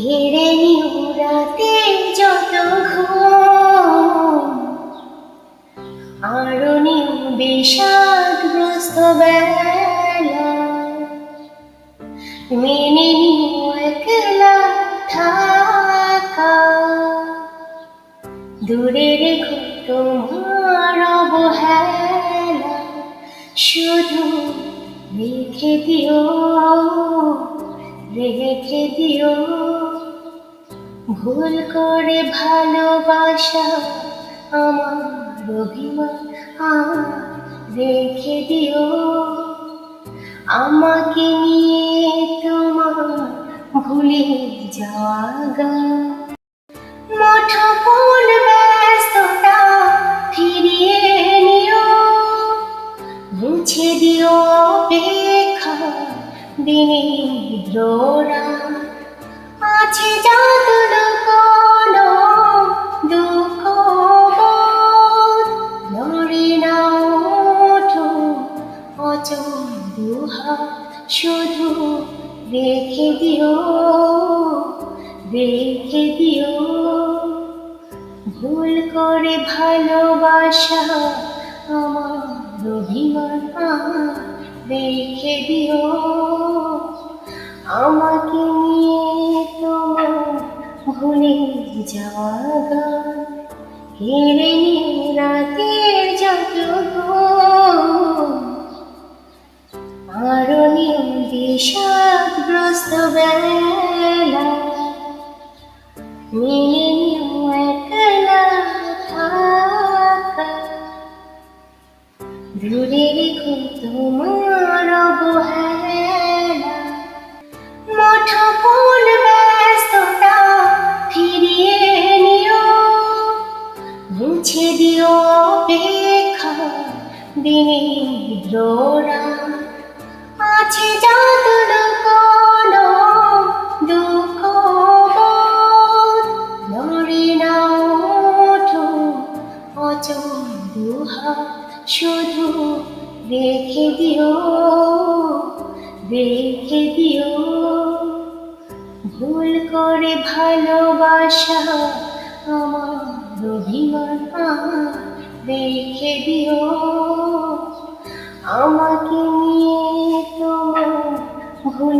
নিও রাতে যত আরও নিও বিষাদগ্রস্ত বেলা। মেনে নিও একলা থাকা। দূরে রেখো তোমার অবহেলা শুধু রেখে দিও রেখে দিও। ভুল করে ভালোবাসা, আমার অভিমান রেখে দিও। আমাকে নিয়ে তোমার ভুলে যাওয়া গান মুঠোফোন ব্যস্ততা ফিরিয়ে নিও। মুছে দিও অপেক্ষা দিনে দ্রোড়া আছে যাতন দুহা শুধু রেখে দিও রেখে দিও। ভুল করে ভালোবাসা আমার অভিমান, রেখে দিও। আমাকে নিয়ে তোমার ভুলে যাওয়া গান কেড়ে নিয়ে রাতের যত নিয়ম বিষাদগ্রস্ত বেলা থাকা। দূরে রেখো তোমার ফিরিয়ে নিও। মুছে দিও অপেক্ষা দিনে দ্রোড়া আছে যাতন কোনো দুঃখ বোধ। নড়ে ওঠো, অচল দুহা শুধু রেখে দিও রেখে দিও। ভুল করে ভালোবাসা আমার অভিমান রেখে দিও। আমাকে